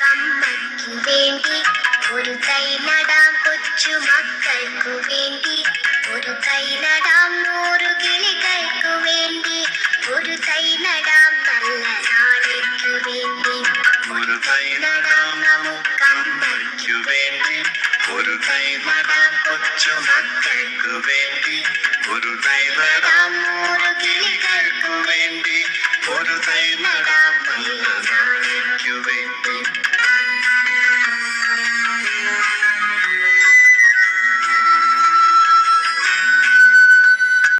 கம்மக்கு வேண்டி ஒரு கை நடாம் கொச்சு மக்களுக்கு வேண்டி ஒரு கை நடாம் நூறு கிளிகளுக்கு வேண்டி ஒரு கை நடாம் நல்ல நாளைக்கு வேண்டி ஒரு கை நடாம் நமக்கு கம்மக்கு வேண்டி ஒரு கை நடாம் கொச்சு மக்களுக்கு வேண்டி ஒரு கை நடாம் நூறு கிளிகளுக்கு வேண்டி ஒரு கை நடாம்